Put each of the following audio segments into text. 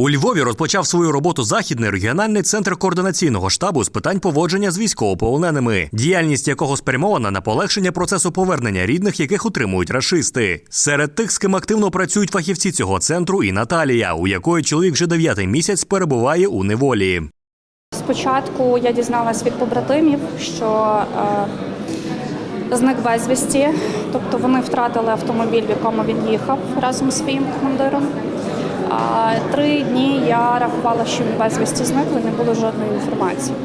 У Львові розпочав свою роботу західний регіональний центр координаційного штабу з питань поводження з військовополоненими, діяльність якого спрямована на полегшення процесу повернення рідних, яких утримують рашисти. Серед тих, з ким активно працюють фахівці цього центру, і Наталія, у якої чоловік вже дев'ятий місяць перебуває у неволі. Спочатку я дізналась від побратимів, що е, зник безвісті, тобто вони втратили автомобіль, в якому він їхав разом з своїм командиром. Три дні я рахувала, що безвісті зникли, не було жодної інформації.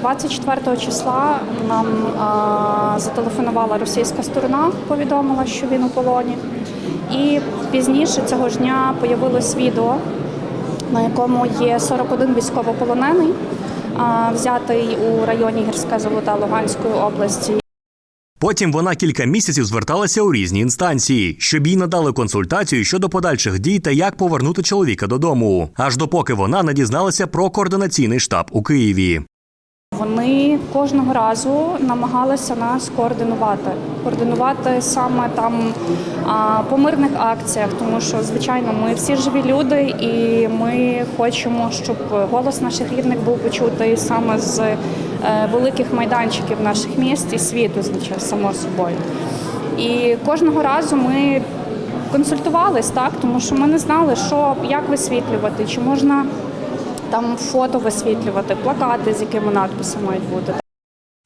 24 числа нам а, зателефонувала російська сторона, повідомила, що він у полоні. І пізніше цього ж дня появилось відео, на якому є 41 військовополонений, а, взятий у районі Гірське Золота Луганської області. Потім вона кілька місяців зверталася у різні інстанції, щоб їй надали консультацію щодо подальших дій та як повернути чоловіка додому, аж допоки вона не дізналася про координаційний штаб у Києві. Вони кожного разу намагалися нас координувати. Координувати саме там по мирних акціях, тому що звичайно ми всі живі люди, і ми хочемо, щоб голос наших рідних був почутий саме з великих майданчиків наших міст і світу, само собою. І кожного разу ми консультувались, так, тому що ми не знали, що як висвітлювати, чи можна там фото висвітлювати, плакати, з якими надписи мають бути.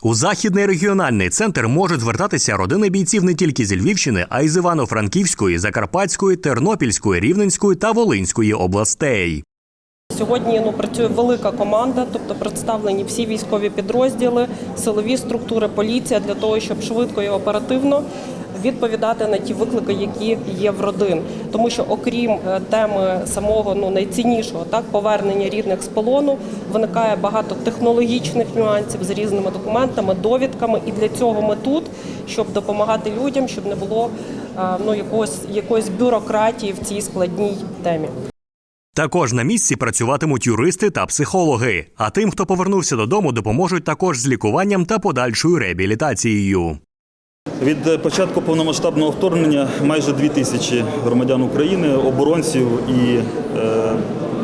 У західний регіональний центр можуть звертатися родини бійців не тільки зі Львівщини, а й з Івано-Франківської, Закарпатської, Тернопільської, Рівненської та Волинської областей. Сьогодні ну працює велика команда, тобто представлені всі військові підрозділи, силові структури, поліція для того, щоб швидко і оперативно відповідати на ті виклики, які є в родин. Тому що окрім е, теми самого ну найціннішого, так повернення рідних з полону, виникає багато технологічних нюансів з різними документами, довідками. І для цього ми тут, щоб допомагати людям, щоб не було е, ну якогось якоїсь бюрократії в цій складній темі. Також на місці працюватимуть юристи та психологи. А тим, хто повернувся додому, допоможуть також з лікуванням та подальшою реабілітацією. Від е, початку повномасштабного вторгнення майже дві тисячі громадян України, оборонців і е,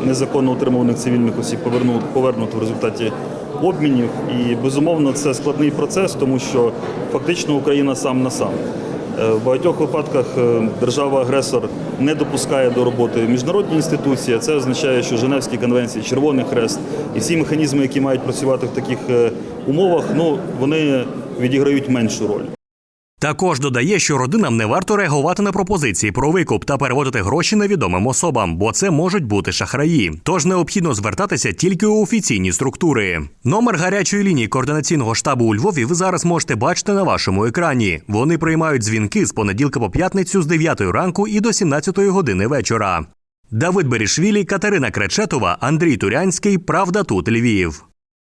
незаконно утримуваних цивільних осіб повернуто, повернуто в результаті обмінів. І безумовно це складний процес, тому що фактично Україна сам на сам. Е, В багатьох випадках е, держава-агресор не допускає до роботи міжнародні інституції. Це означає, що Женевські конвенції, Червоний Хрест і всі механізми, які мають працювати в таких е, умовах, ну вони відіграють меншу роль. Також додає, що родинам не варто реагувати на пропозиції про викуп та переводити гроші невідомим особам, бо це можуть бути шахраї. Тож необхідно звертатися тільки у офіційні структури. Номер гарячої лінії координаційного штабу у Львові ви зараз можете бачити на вашому екрані. Вони приймають дзвінки з понеділка по п'ятницю з 9 ранку і до 17 години вечора. Давид Берішвілі, Катерина Кречетова, Андрій Турянський. Правда тут Львів.